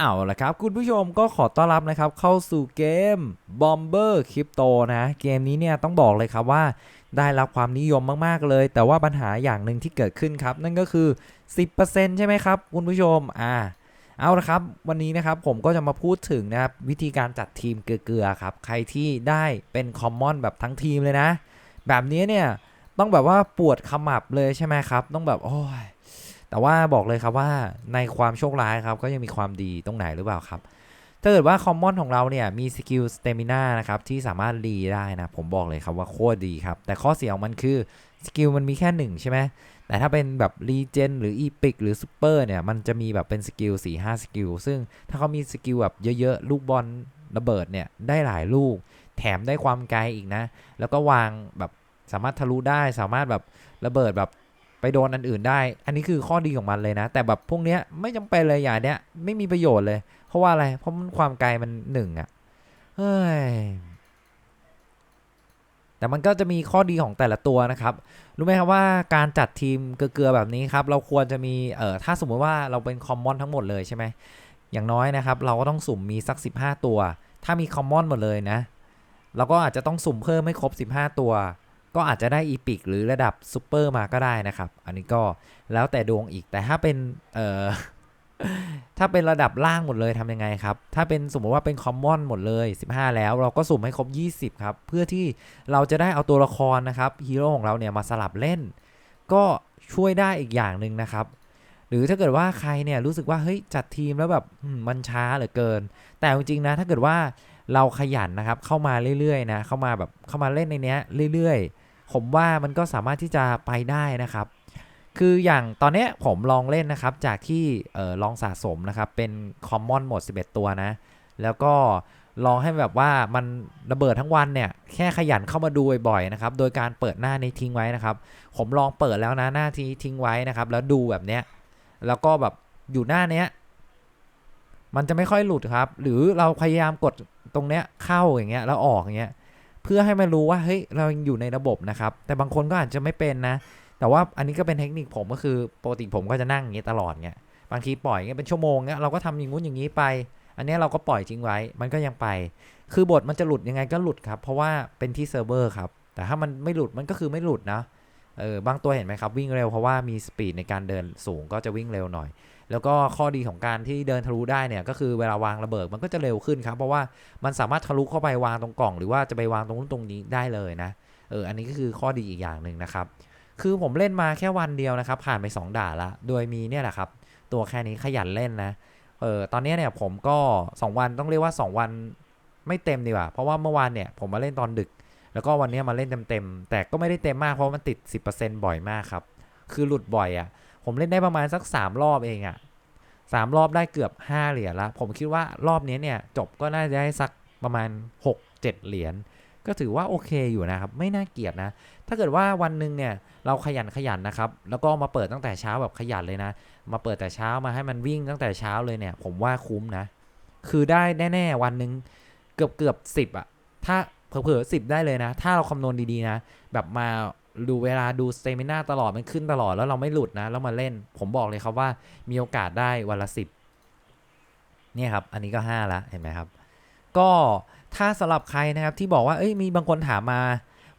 เอาละครับ คุณผู้ชมก็ขอต้อนรับนะครับ เข้าสู่เกม Bomber Crypto นะ เกมนี้เนี่ยต้องบอกเลยครับว่าได้รับความนิยมมากๆเลย แต่ว่าปัญหาอย่างหนึ่งที่เกิดขึ้นครับ นั่นก็คือ 10%ใช่ไหมครับ คุณผู้ชมอ่าเอาละครับ วันนี้นะครับผมก็จะมาพูดถึงนะครับ วิธีการจัดทีมเกลือๆครับ ใครที่ได้เป็นคอมมอนแบบทั้งทีมเลยนะ แบบนี้เนี่ยต้องแบบว่าปวดขมับเลยใช่ไหมครับ ต้องแบบโอ้ย แต่ว่าบอกเลยครับว่าในความโชคร้ายครับก็ยังมีความดีตรงไหนหรือเปล่าครับ ถ้าเกิดว่าคอมมอนของเราเนี่ยมีสกิลสเตมินานะครับที่สามารถรีได้นะผมบอกเลยครับว่าโคตรดีครับ แต่ข้อเสียของมันคือสกิลมันมีแค่ 1 ใช่ไหมแต่ถ้าเป็นแบบรีเจนหรืออีพิกหรือซูเปอร์เนี่ยมันจะมีแบบเป็นสกิล4 5สกิลซึ่งถ้าเขามีสกิลแบบเยอะๆ ลูกบอลระเบิดเนี่ยได้หลายลูก แถมได้ความไกลอีกนะ แล้วก็วางแบบสามารถทะลุได้สามารถแบบระเบิดแบบ ไปโดนอันอื่นได้ อันนี้คือข้อดีของมันเลยนะ แต่แบบพวกเนี้ยไม่จำเป็นเลยอย่างเนี้ยไม่มีประโยชน์เลย เพราะว่าอะไร เพราะมันความไกลมันหนึ่งอะ่ะ เฮ้ย แต่มันก็จะมีข้อดีของแต่ละตัวนะครับ รู้ไหมครับว่าการจัดทีมเกลือแบบนี้ครับ เราควรจะมี เอ่อ ถ้าสมมติว่าเราเป็นคอมมอนทั้งหมดเลยใช่ไหม อย่างน้อยนะครับ เราก็ต้องสุ่มมีสัก 15 ตัว ถ้ามีคอมมอนหมดเลยนะ เราก็อาจจะต้องสุ่มเพิ่มให้ครบ 15 ตัว ก็อาจจะได้อีพิกหรือระดับซูเปอร์มาก็ได้นะครับ อันนี้ก็แล้วแต่ดวงอีกแต่ถ้าเป็นเอ่อถ้าเป็นระดับล่างหมดเลยทำยังไงครับ ถ้าเป็นสมมติว่าเป็นคอมมอนหมดเลย 15 แล้วเราก็สุ่มให้ครบ 20 ครับ เพื่อที่เราจะได้เอาตัวละครนะครับฮีโร่ของเราเนี่ยมาสลับเล่น ก็ช่วยได้อีกอย่างหนึ่งนะครับ หรือถ้าเกิดว่าใครเนี่ยรู้สึกว่าเฮ้ยจัดทีมแล้วแบบมันช้าเหลือเกิน แต่จริงๆนะถ้าเกิดว่า เราขยันนะครับเข้ามาเรื่อยๆนะเข้ามาแบบเข้ามาเล่นในเนี้ยเรื่อยๆ ผมว่ามันก็สามารถที่จะไปได้นะครับ คืออย่างตอนเนี้ยผมลองเล่นนะครับจากที่ออลองสะสมนะครับเป็นคอมมอนหมด 11 ตัวนะ แล้วก็ลองให้แบบว่ามันระเบิดทั้งวันเนี่ยแค่ขยันเข้ามาดูบ่อยๆนะครับโดยการเปิดหน้าในทิ้งไว้นะครับ ผมลองเปิดแล้วนะหน้าที่ทิ้งไว้นะครับ แล้วดูแบบเนี้ยแล้วก็แบบอยู่หน้าเนี้ย มันจะไม่ค่อยหลุดครับ หรือเราพยายามกดตรงเนี้ยเข้าอย่างเงี้ยแล้วออกอย่างเงี้ยเพื่อให้มันรู้ว่าเฮ้ยเรายังอยู่ในระบบนะครับ แต่บางคนก็อาจจะไม่เป็นนะ แต่ว่าอันนี้ก็เป็นเทคนิคผมก็คือปกติผมก็จะนั่งอย่างเงี้ยตลอดเงี้ยบางทีปล่อยเงี้ยเป็นชั่วโมงเงี้ยเราก็ทำอย่างงู้นอย่างนี้ไป อันเนี้ยเราก็ปล่อยทิ้งไว้ มันก็ยังไป คือบทมันจะหลุดยังไงก็หลุดครับ เพราะว่าเป็นที่เซิร์ฟเวอร์ครับ แต่ถ้ามันไม่หลุดมันก็คือไม่หลุดนะเออบางตัวเห็นไหมครับวิ่งเร็วเพราะว่ามีสปีดในการเดินสูงก็จะวิ่งเร็วหน่อย แล้วก็ข้อดีของการที่เดินทะลุได้เนี่ยก็คือเวลาวางระเบิดมันก็จะเร็วขึ้นครับ เพราะว่ามันสามารถทะลุเข้าไปวางตรงกล่อง หรือว่าจะไปวางตรงนู้นตรงนี้ได้เลยนะเอออันนี้ก็คือข้อดีอีกอย่างหนึ่งนะครับ คือผมเล่นมาแค่วันเดียวนะครับ ผ่านไป 2 ด่านละ โดยมีเนี่ยแหละครับ ตัวแค่นี้ขยันเล่นนะเออตอนนี้เนี่ยผมก็ 2 วันต้องเรียกว่า 2 วันไม่เต็มดีกว่า เพราะว่าเมื่อวานเนี่ยผมมาเล่นตอนดึก แล้วก็วันนี้มาเล่นเต็มๆแต่ก็ไม่ได้เต็มมากเพราะมันติด 10%บ่อยมากครับคือหลุดบ่อยอะ่ะ ผมเล่นได้ประมาณสัก 3 รอบเองอะ่ะสามรอบได้เกือบ 5 เหรียญละผมคิดว่ารอบนี้เนี่ยจบก็น่าจะได้สักประมาณ 6-7 เหรียญก็ถือว่าโอเคอยู่นะครับ ไม่น่าเกลียดนะ ถ้าเกิดว่าวันหนึ่งเนี่ยเราขยันขยันนะครับ แล้วก็มาเปิดตั้งแต่เช้าแบบขยันเลยนะ มาเปิดแต่เช้ามาให้มันวิ่งตั้งแต่เช้าเลยเนี่ย ผมว่าคุ้มนะ คือได้แน่ๆวันหนึ่งเกือบเกือบสิบอะถ้าเผลอๆสิบได้เลยนะ ถ้าเราคำนวณดีๆนะ แบบมา ดูเวลาดูสเตมินาตลอดมันขึ้นตลอดแล้วเราไม่หลุดนะ แล้วมาเล่น ผมบอกเลยครับว่ามีโอกาสได้วันละสิบเนี่ยครับ อันนี้ก็ห้าละเห็นไหมครับ ก็ถ้าสำหรับใครนะครับที่บอกว่าเอ้ยมีบางคนถามมา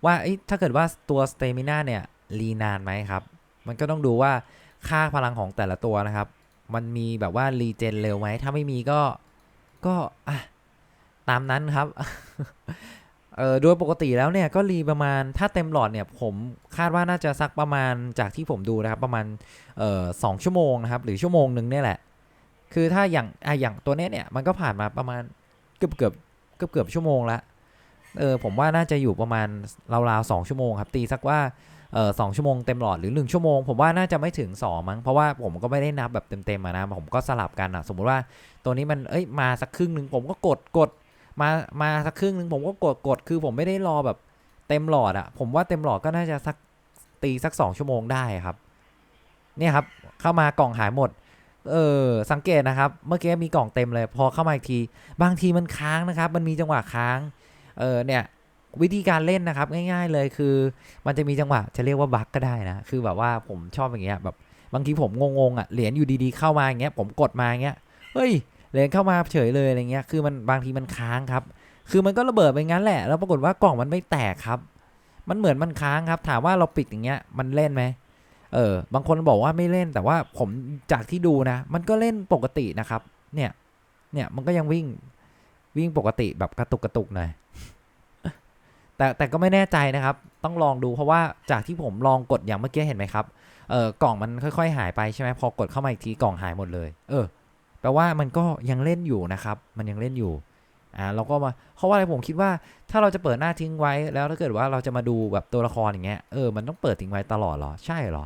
ว่าเอ้ยถ้าเกิดว่าตัวสเตมินาเนี่ยรีนานไหมครับ มันก็ต้องดูว่าค่าพลังของแต่ละตัวนะครับ มันมีแบบว่ารีเจนเร็วไหมถ้าไม่มีก็ก็อะตามนั้นครับ เออโดยปกติแล้วเนี่ยก็รีประมาณถ้าเต็มหลอดเนี่ยผมคาดว่าน่าจะสักประมาณจากที่ผมดูนะครับประมาณเอ่อสองชั่วโมงนะครับหรือชั่วโมงหนึ่งเนี่ยแหละ คือถ้าอย่างอะอย่างตัวเนี้ยเนี่ยมันก็ผ่านมาประมาณเกือบเกือบเกือบเกือบชั่วโมงละเออผมว่าน่าจะอยู่ประมาณราวๆสองชั่วโมงครับตีสักว่าเออสองชั่วโมงเต็มหลอดหรือหนึ่งชั่วโมงผมว่าน่าจะไม่ถึงสองมั้งเพราะว่าผมก็ไม่ได้นับแบบเต็มๆนะผมก็สลับกันอะสมมุติว่าตัวนี้มันเอ้ยมาสักครึ่งหนึ่งผมก็กดกด มามาสักครึ่งหนึ่งผมก็กดกดคือผมไม่ได้รอแบบเต็มหลอดอะผมว่าเต็มหลอดก็น่าจะสักตีสักสองชั่วโมงได้ครับ เนี่ยครับเข้ามากล่องหายหมด เออสังเกตนะครับ เมื่อกี้มีกล่องเต็มเลย พอเข้ามาอีกที บางทีมันค้างนะครับ มันมีจังหวะค้าง เออเนี่ยวิธีการเล่นนะครับ ง่าย ๆเลยคือ มันจะมีจังหวะจะเรียกว่าบั๊กก็ได้นะคือแบบว่าผมชอบอย่างเงี้ยแบบบางทีผมงงๆอะเหรียญอยู่ดีๆเข้ามาอย่างเงี้ยผมกดมาอย่างเงี้ยเฮ้ย เลนเข้ามาเฉยเลยอะไรเงี้ย คือมันบางทีมันค้างครับ คือมันก็ระเบิดไปงั้นแหละ แล้วปรากฏว่ากล่องมันไม่แตกครับ มันเหมือนมันค้างครับ ถามว่าเราปิดอย่างเงี้ย มันเล่นไหมเออ บางคนบอกว่าไม่เล่น แต่ว่าผมจากที่ดูนะ มันก็เล่นปกตินะครับ เนี่ย เนี่ย มันก็ยังวิ่ง วิ่งปกติแบบกระตุกกระตุกหน่อย แต่แต่ก็ไม่แน่ใจนะครับ ต้องลองดูเพราะว่าจากที่ผมลองกดอย่างเมื่อกี้เห็นไหมครับ เออกล่องมันค่อย ๆ หายไปใช่ไหมพอกดเข้ามาอีกทีกล่องหายหมดเลย เออ แปลว่ามันก็ยังเล่นอยู่นะครับ มันยังเล่นอยู่อ่าเราก็มาเพราะว่าอะไรผมคิดว่าถ้าเราจะเปิดหน้าทิ้งไว้แล้วถ้าเกิดว่าเราจะมาดูแบบตัวละครอย่างเงี้ยเออมันต้องเปิดทิ้งไว้ตลอดเหรอใช่เหรอ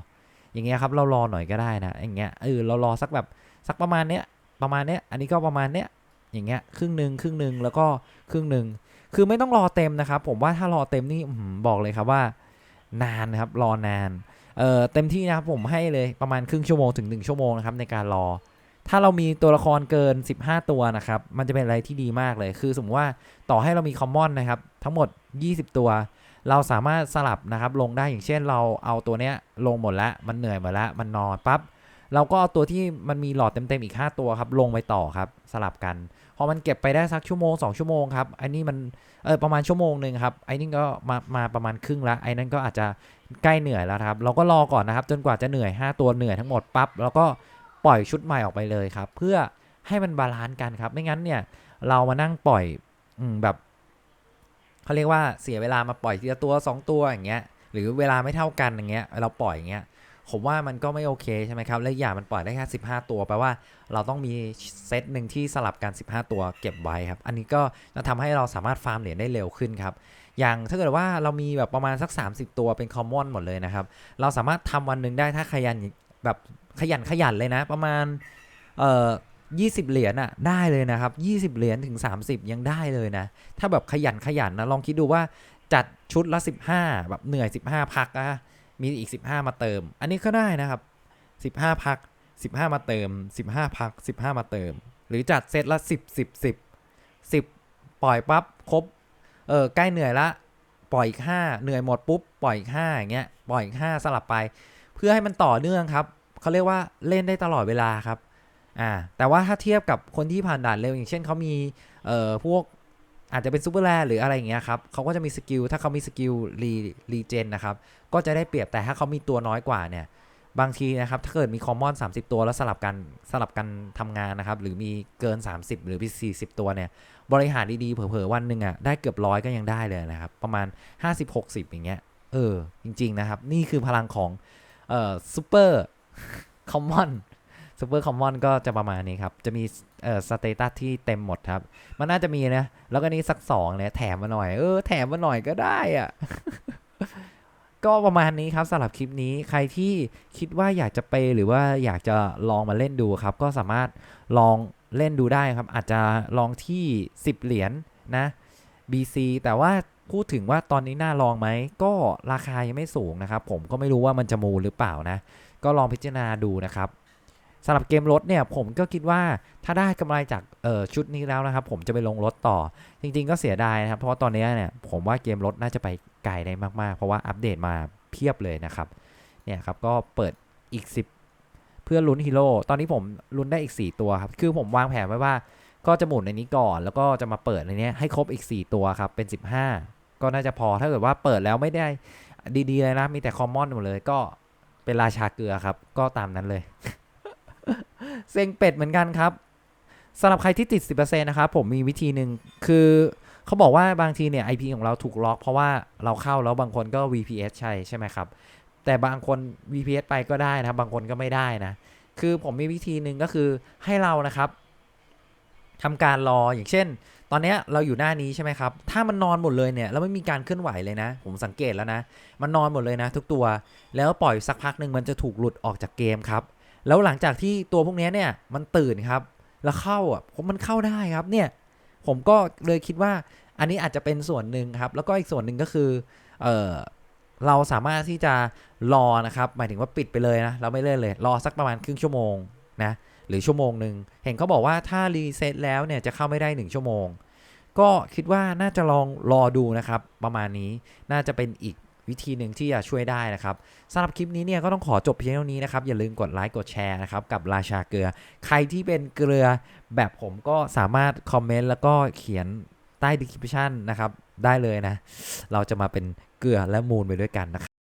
อย่างเงี้ยครับเรารอหน่อยก็ได้นะอย่างเงี้ยเออเรารอสักแบบสักประมาณเนี้ยประมาณเนี้ยอันนี้ก็ประมาณเนี้ยอย่างเงี้ยครึ่งหนึ่งครึ่งหนึ่งแล้วก็ครึ่งหนึ่งคือไม่ต้องรอเต็มนะครับ ผมว่าถ้ารอเต็มนี่บอกเลยครับว่า นานนะครับรอนานเออเต็มที่นะครับผมให้เลยประมาณครึ่งชั่วโมงถึง1ชั่วโมงนะครับในการรอ ถ้าเรามีตัวละครเกิน 15 ตัวนะครับ มันจะเป็นอะไรที่ดีมากเลย คือสมมติว่าต่อให้เรามีคอมมอนนะครับ ทั้งหมด 20 ตัว เราสามารถสลับนะครับ ลงได้อย่างเช่นเราเอาตัวเนี้ยลงหมดแล้วมันเหนื่อยหมดแล้วมันนอนปั๊บเราก็เอาตัวที่มันมีหลอดเต็มๆอีก 5 ตัวครับ ลงไปต่อครับ สลับกัน พอมันเก็บไปได้สักชั่วโมง 2 ชั่วโมงครับอันนี้มันเออประมาณชั่วโมงหนึ่งครับไอ้นี่ก็มามาประมาณครึ่งละไอ้นั่นก็อาจจะใกล้เหนื่อยแล้วครับ เราก็รอก่อนนะครับ จนกว่าจะเหนื่อย 5 ตัวเหนื่อยทั้งหมดปั๊บแล้วก็ ปล่อยชุดใหม่ออกไปเลยครับ เพื่อให้มันบาลานซ์กันครับ ไม่งั้นเนี่ยเรามานั่งปล่อยอแบบเขาเรียกว่าเสียเวลามาปล่อยทีละตัว 2 ตัวอย่างเงี้ยหรือเวลาไม่เท่ากันอย่างเงี้ยเราปล่อยอย่างเงี้ยผมว่ามันก็ไม่โอเคใช่ไหมครับ และอกอย่างมันปล่อยได้แค่15 ตัวแปลว่าเราต้องมีเซตหนึ่งที่สลับกัน 15 ตัวเก็บไว้ครับ อันนี้ก็จะทำให้เราสามารถฟาร์มเหรียญได้เร็วขึ้นครับ อย่างถ้าเกิดว่าเรามีแบบประมาณสัก 30 ตัวเป็นคอมมอนหมดเลยนะครับ เราสามารถทำวันหนึ่งได้ถ้าขยันแบบ ขยันขยันเลยนะ ประมาณเอ่อ20เหรียญอะได้เลยนะครับ20เหรียญถึง30ยังได้เลยนะ ถ้าแบบขยันขยันนะลองคิดดูว่าจัดชุดละ15แบบเหนื่อย15พักอะมีอีก15มาเติม อันนี้ก็ได้นะครับ15พัก15มาเติม15พัก15มาเติม หรือจัดเซตละ10 10 10 10ปล่อยปั๊บครบเออใกล้เหนื่อยละปล่อยอีก5เหนื่อยหมดปุ๊บปล่อยอีก5อย่างเงี้ยปล่อยอีก5สลับไป เพื่อให้มันต่อเนื่องครับ เขาเรียกว่าเล่นได้ตลอดเวลาครับอ่าแต่ว่าถ้าเทียบกับคนที่ผ่านด่านเร็วอย่างเช่นเขามีเอ่อพวกอาจจะเป็นซูเปอร์แรหรืออะไรอย่างเงี้ยครับเขาก็จะมีสกิลถ้าเขามีสกิลรีรีเจนนะครับก็จะได้เปรียบแต่ถ้าเขามีตัวน้อยกว่าเนี่ยบางทีนะครับถ้าเกิดมีคอมมอน 30 ตัวแล้วสลับกันสลับกันทำงานนะครับหรือมีเกิน 30 หรือมี40 ตัวเนี่ยบริหารดีๆเผลอๆวันหนึ่งอะได้เกือบร้อยก็ยังได้เลยนะครับประมาณ 50-60 อย่างเงี้ยเออจริง ๆ นะครับ นี่คือพลังของเอ่อซูเปอร์ คอมมอนซูเปอร์คอมมอนก็จะประมาณนี้ครับ จะมีเอ่อสเตตัสที่เต็มหมดครับ มันน่าจะมีนะ แล้วก็นี่สักสองเนี่ยแถมมาหน่อย เออ แถมมาหน่อยก็ได้อะก็ประมาณนี้ครับสำหรับคลิปนี้ใครที่คิดว่าอยากจะไปหรือว่าอยากจะลองมาเล่นดูครับ ก็สามารถลองเล่นดูได้ครับ อาจจะลองที่ 10 เหรียญนะ BC แต่ว่าพูดถึงว่าตอนนี้น่าลองไหม ก็ราคายังไม่สูงนะครับ ผมก็ไม่รู้ว่ามันจะมูหรือเปล่านะ ก็ลองพิจารณาดูนะครับสำหรับเกมรถเนี่ยผมก็คิดว่าถ้าได้กำไรจากชุดนี้แล้วนะครับ ผมจะไปลงรถต่อ จริง ๆ ก็เสียดายนะครับ เพราะว่าตอนนี้เนี่ยผมว่าเกมรถน่าจะไปไกลได้มากๆ เพราะว่าอัปเดตมาเพียบเลยนะครับเนี่ยครับก็เปิดอีก 10 เพื่อลุ้นฮีโร่ตอนนี้ผมลุ้นได้อีก 4 ตัวครับคือผมวางแผนไว้ว่าก็จะหมุนในนี้ก่อนแล้วก็จะมาเปิดในนี้ให้ครบอีก 4 ตัวครับเป็น 15 ก็น่าจะพอถ้าเกิดว่าเปิดแล้วไม่ได้ดีๆเลยนะมีแต่คอมมอนหมดเลยก็ เป็นราชาเกลือครับ ก็ตามนั้นเลย เซ็งเป็ดเหมือนกันครับสำหรับใครที่ติด 10%นะครับผมมีวิธีหนึ่งคือเขาบอกว่าบางทีเนี่ย IP ของเราถูกล็อก เพราะว่าเราเข้าแล้วบางคนก็ VPS ใช่ใช่ไหมครับ แต่บางคน VPS ไปก็ได้นะครับ บางคนก็ไม่ได้นะ คือผมมีวิธีหนึ่งก็คือให้เรานะครับทำการรออย่างเช่น ตอนนี้เราอยู่หน้านี้ใช่ไหมครับ ถ้ามันนอนหมดเลยเนี่ยแล้วไม่มีการเคลื่อนไหวเลยนะ ผมสังเกตแล้วนะ มันนอนหมดเลยนะ ทุกตัว แล้วปล่อยสักพักหนึ่งมันจะถูกหลุดออกจากเกมครับ แล้วหลังจากที่ตัวพวกนี้เนี่ยมันตื่นครับ แล้วเข้าอะผมมันเข้าได้ครับเนี่ย ผมก็เลยคิดว่าอันนี้อาจจะเป็นส่วนหนึ่งครับ แล้วก็อีกส่วนหนึ่งก็คือ เออเราสามารถที่จะรอนะครับ หมายถึงว่าปิดไปเลยนะ เราไม่เล่นเลย รอสักประมาณครึ่งชั่วโมงนะ หรือชั่วโมงหนึ่ง เห็นเขาบอกว่าถ้ารีเซ็ตแล้วเนี่ยจะเข้าไม่ได้ 1 ชั่วโมง ก็คิดว่าน่าจะลองรอดูนะครับ ประมาณนี้น่าจะเป็นอีกวิธีหนึ่งที่จะช่วยได้นะครับสำหรับคลิปนี้เนี่ยก็ต้องขอจบเพียงเท่านี้นะครับ อย่าลืมกดไลค์กดแชร์นะครับ กับราชาเกลือ ใครที่เป็นเกลือแบบผมก็สามารถคอมเมนต์แล้วก็เขียนใต้ดีคริปชั่นนะครับ ได้เลยนะ เราจะมาเป็นเกลือและมูลไปด้วยกันนะครับ